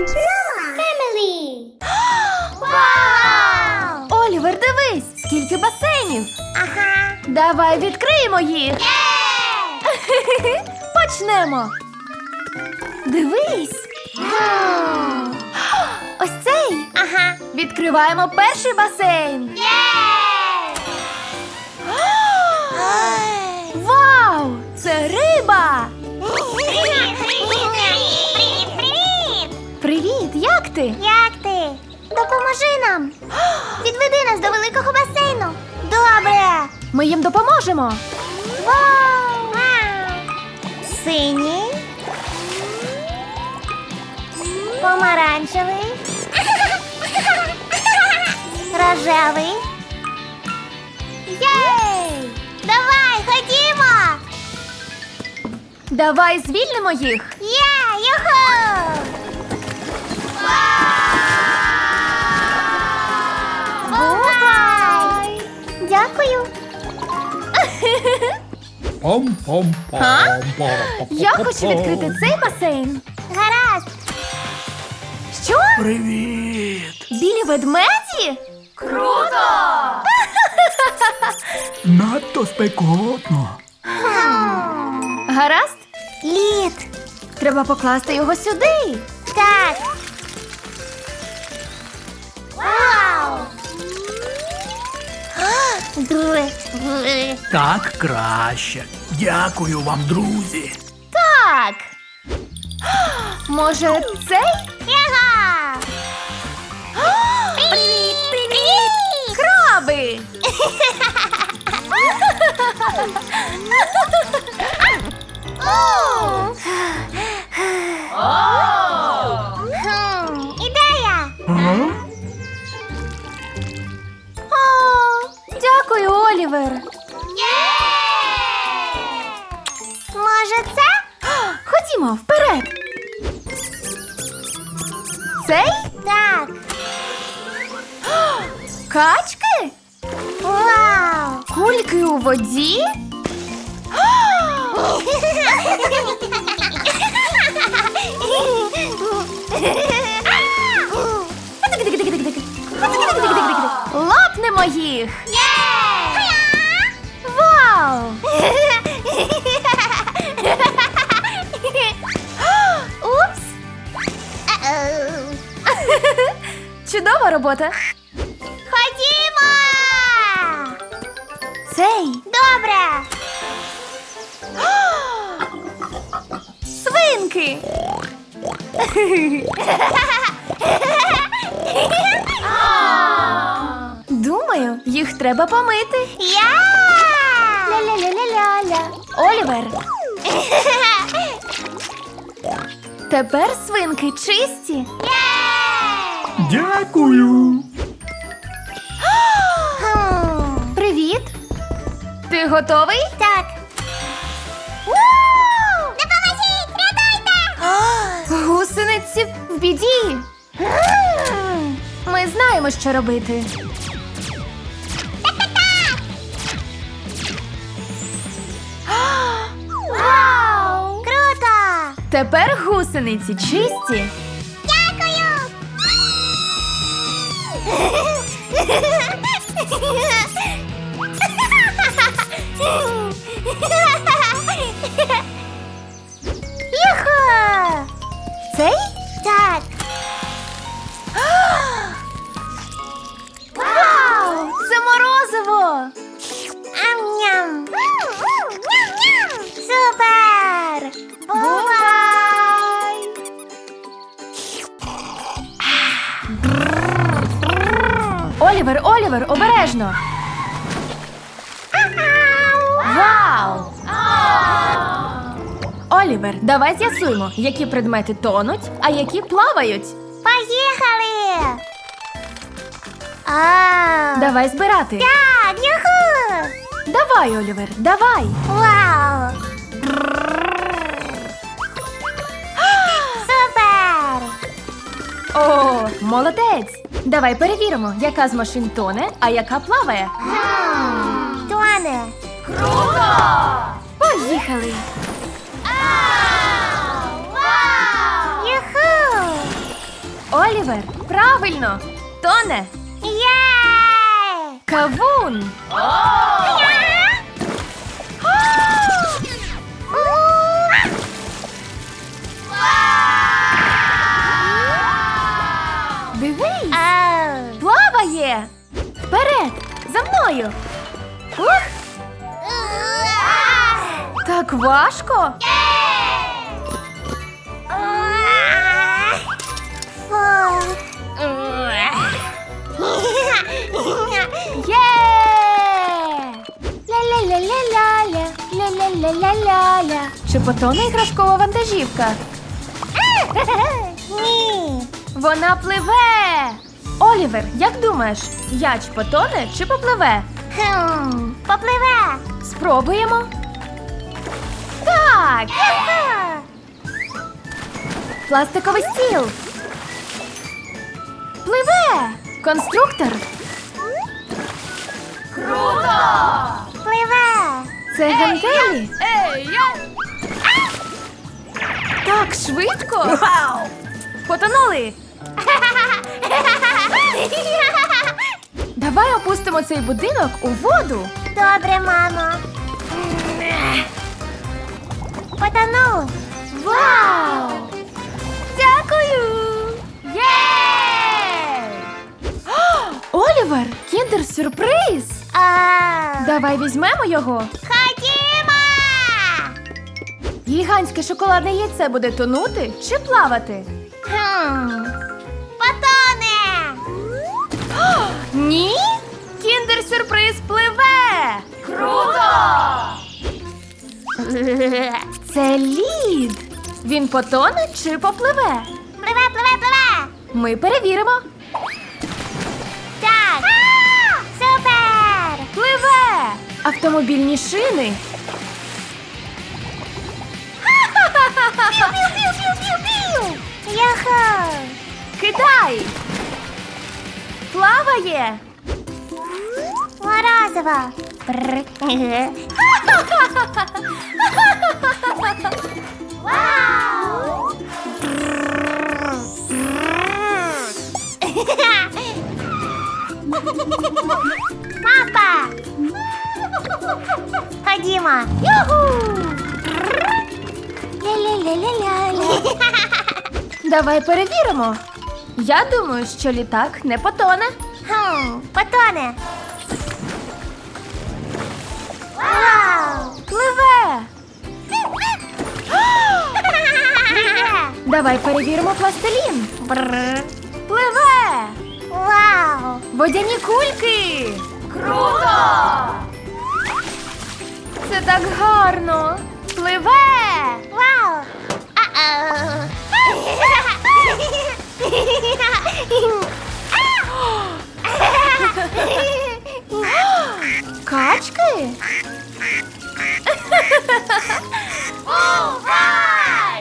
Orange Mama Family. Вау! Олівер, дивись, скільки басейнів. Ага. Давай відкриємо їх. Почнемо. Дивись. Ось цей. Ага. Відкриваємо перший басейн. Є! Привіт! Як ти? Як ти? Допоможи нам. Відведи нас до великого басейну. Добре. Ми їм допоможемо. Вау! Синій. Помаранчевий. Рожевий. Єй! Давай, ходімо! Давай звільнимо їх. Є! Юху! А? Я хочу відкрити цей басейн. Гаразд. Що? Привіт! Білі ведмеді? Круто! Надто спекотно. Гаразд? Лід. Треба покласти його сюди. Так краще. Дякую вам, друзі. Так. Може, цей? Яга! Привіт! Привіт! Краби! Хм, Олівер. Може, це? Ходімо вперед. Цей? Так. Качки? Вау! Кульки у воді? Лопнемо їх! Робота! Ходімо! Цей Добре! свинки! Думаю, їх треба помити. Я! Ля-ля-ля-ля-ля-ля. Олівер, тепер свинки чисті. Дякую. Привіт! Ти готовий? Так. Допоможіть! Рятуйте! Гусениці в біді. Ми знаємо, що робити. Вау! Круто! Тепер гусениці чисті. Hahahaha Олівер, Олівер, обережно! Вау! Олівер, давай з'ясуємо, які предмети тонуть, а які плавають. Поїхали! А, Давай збирати. Так, юху! Давай, Олівер, давай. Вау! Супер! О, молодець! Давай перевіримо, яка з машин тоне, а яка плаває. Тоне. Круто! Поїхали! Вау! Юху! Олівер, правильно! Тоне! Є! Кавун! Дивись! Плаває! Вперед! За мною! Ух! Так важко! Ля-ля-ля-ля-ля-ля, ля-ля-ля-ля-ля-ля. Чи потоне іграшкова вантажівка? Вона пливе! Олівер, як думаєш, яч потоне чи попливе? Хм. Попливе. Спробуємо. Так! Пластиковий стіл. Пливе! Конструктор. Круто! Пливе. Це гантелі. Так швидко. Потонули. Давай опустимо цей будинок у воду. Добре, мамо. Потонув. Вау! Дякую! Є! Олівер, кіндер сюрприз! А. Давай візьмемо його. Ходімо! Гігантське шоколадне яйце буде тонути чи плавати? Хм. Ні? Кіндер сюрприз пливе! Круто! Це лід. Він потоне чи попливе? Пливе, пливе, пливе! Ми перевіримо. Так! Супер! Пливе! Автомобільні шини. Піу-піу-піу-піу-піу! Кидай! Плаває! Прр. Вау! Мавпа! Ходімо! Юху! Ля-ля-ля-ля-ля-ля. Давай перевіримо. Я думаю, що літак не потоне. Хм, потоне. Вау! Пливе! Давай перевіримо пластилін. Бррр. Пливе! Вау! Водяні кульки! Круто! Це так гарно! Пливе! Вау! Hey.